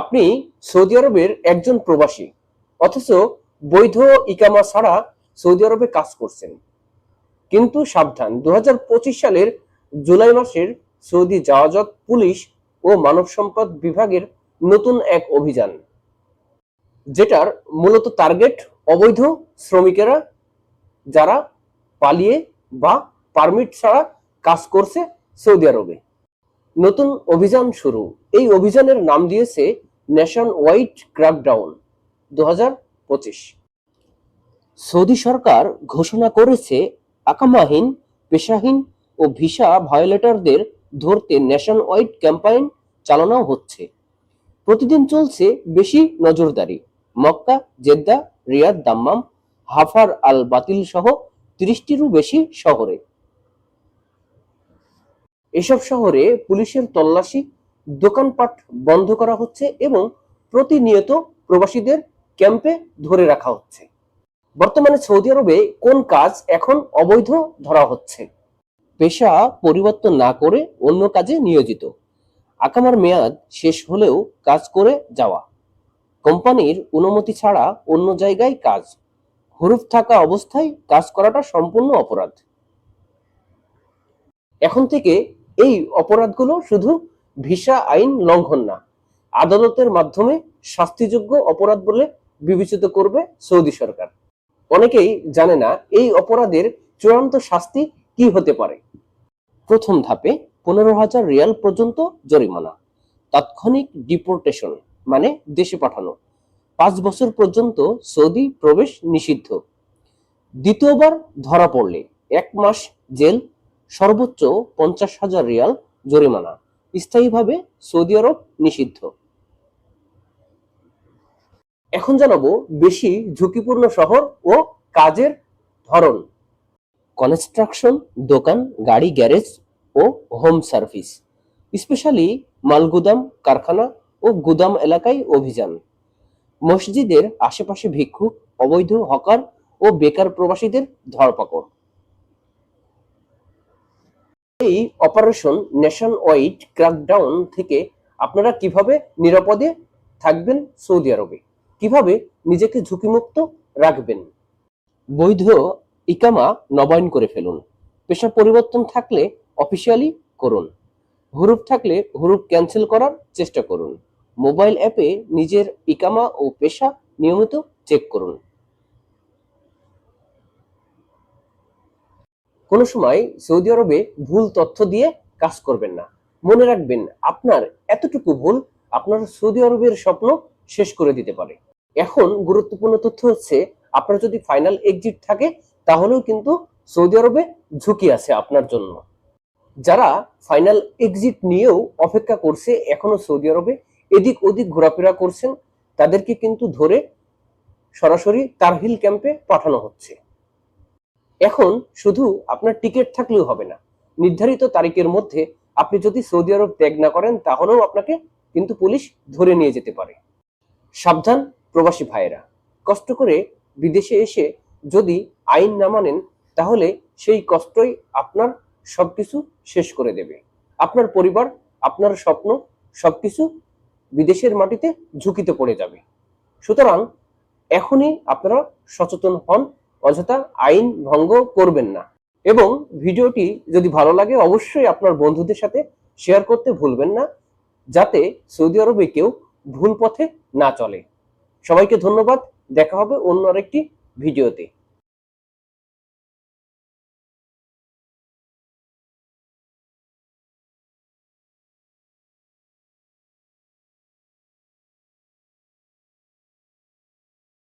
আপনি সৌদি আরবের একজন প্রবাসী, অথচ বৈধ ইকামা ছাড়া সৌদি আরবে কাজ করছেন। কিন্তু সাবধান দু হাজার পঁচিশ সালের জুলাই মাসের সৌদি জাহাজত পুলিশ ও মানব সম্পদ বিভাগের নতুন এক অভিযান, যেটার মূলত টার্গেট অবৈধ শ্রমিকেরা যারা পালিয়ে বা পারমিট ছাড়া কাজ করছে সৌদি আরবে। নতুন অভিযান শুরু। এই অভিযানের নাম দিয়েছে ন্যাশন ওয়াইড ক্র্যাকডাউন দু সৌদি সরকার ঘোষণা করেছে, আকামাহীন, পেশাহীন ও ভিসা ভায়োলেটরদের ধরতে ন্যাশন ওয়াইড ক্যাম্পাইন চালানো হচ্ছে। প্রতিদিন চলছে বেশি নজরদারি। Mecca, Jeddah, Riyadh Dammam, Hafar Al Batin সহ তিরিশটিরও বেশি শহরে। এসব শহরে পুলিশের তল্লাশি, দোকানপাট বন্ধ করা হচ্ছে এবং প্রতিনিয়ত প্রবাসীদের ক্যাম্পে ধরে রাখা হচ্ছে। বর্তমানে সৌদি আরবে কোন কাজ এখন অবৈধ ধরা হচ্ছে? পেশা পরিবর্তন না করে অন্য কাজে নিয়োজিত। আকামার মেয়াদ শেষ হলেও কাজ করে যাওয়া। কোম্পানির অনুমতি ছাড়া অন্য জায়গায় কাজ। হরুফ থাকা অবস্থায় কাজ করাটা সম্পূর্ণ অপরাধ। এখন থেকে এই অপরাধগুলো শুধু ভিসা আইন লঙ্ঘন না, আদালতের মাধ্যমে শাস্তিযোগ্য অপরাধ বলে বিবেচিত করবে সৌদি সরকার। অনেকেই জানে না এই অপরাধের চূড়ান্ত শাস্তি কি হতে পারে। প্রথম ধাপে পনেরো হাজার রিয়াল পর্যন্ত জরিমানা, তাৎক্ষণিক ডিপোর্টেশন মানে দেশে পাঠানো, পাঁচ বছর পর্যন্ত সৌদি প্রবেশ নিষিদ্ধ। দ্বিতীয়বার ধরা পড়লে এক মাস জেল সর্বোচ্চ পঞ্চাশ হাজার রিয়াল জরিমানা। স্থায়ীভাবে সৌদি আরব নিষিদ্ধ। এখন জানাব বেশি ঝুঁকিপূর্ণ শহর ও কাজের ধরন। কনস্ট্রাকশন, দোকান, গাড়ি, গ্যারেজ ও হোম সার্ভিস, স্পেশালি মালগুদাম, কারখানা ও গুদাম এলাকায় অভিযান। মসজিদের আশেপাশে ভিক্ষুক, অবৈধ হকার ও বেকার প্রবাসীদের ধরপাকড়। এই অপারেশন নেশন ওয়াইড ক্র্যাকডাউন থেকে আপনারা কীভাবে নিরাপদে থাকবেন সৌদি আরবে? কীভাবে নিজেকে ঝুঁকিমুক্ত রাখবেন? বৈধ ইকামা নবায়ন করে ফেলুন। পেশা পরিবর্তন থাকলে অফিসিয়ালি করুন। হুরুপ থাকলে হুরুপ ক্যান্সেল করার চেষ্টা করুন। মোবাইল অ্যাপে নিজের ইকামা ও পেশা নিয়মিত চেক করুন। কোনো সময় সৌদি আরবে ভুল তথ্য দিয়ে কাজ করবেন না। মনে রাখবেন, আপনার এতটুকু ভুল আপনার সৌদি আরবের স্বপ্ন শেষ করে দিতে পারে। এখন গুরুত্বপূর্ণ তথ্য হচ্ছে, আপনার যদি ফাইনাল এক্সিট থাকে, তাহলেও কিন্তু সৌদি আরবে ঝুঁকি আছে আপনার জন্য। যারা ফাইনাল এক্সিট নিয়েও অপেক্ষা করছে, এখনও সৌদি আরবে এদিক ওদিক ঘোরাফেরা করছেন, তাদেরকে কিন্তু ধরে সরাসরি তারহিল ক্যাম্পে পাঠানো হচ্ছে। এখন শুধু আপনার টিকিট থাকলেও হবে না। নির্ধারিত তারিখের মধ্যে আপনি যদি সৌদি আরব ত্যাগ না করেন, তাহলেও আপনাকে কিন্তু পুলিশ ধরে নিয়ে যেতে পারে। সাবধান প্রবাসী ভাইয়েরা, কষ্ট করে বিদেশে এসে যদি আইন না মানেন, তাহলে সেই কষ্টই আপনার সবকিছু শেষ করে দেবে। আপনার পরিবার, আপনার স্বপ্ন সবকিছু বিদেশের মাটিতে ঝুঁকিতে পড়ে যাবে। সুতরাং এখনই আপনারা সচেতন হন অযথা আইন ভঙ্গ করবেন না। এবং ভিডিওটি যদি ভালো লাগে, অবশ্যই আপনার বন্ধুদের সাথে শেয়ার করতে ভুলবেন না, যাতে সৌদি আরবে কেউ ভুল পথে না চলে। সবাইকে ধন্যবাদ, দেখা হবে অন্য আরেকটি ভিডিওতে।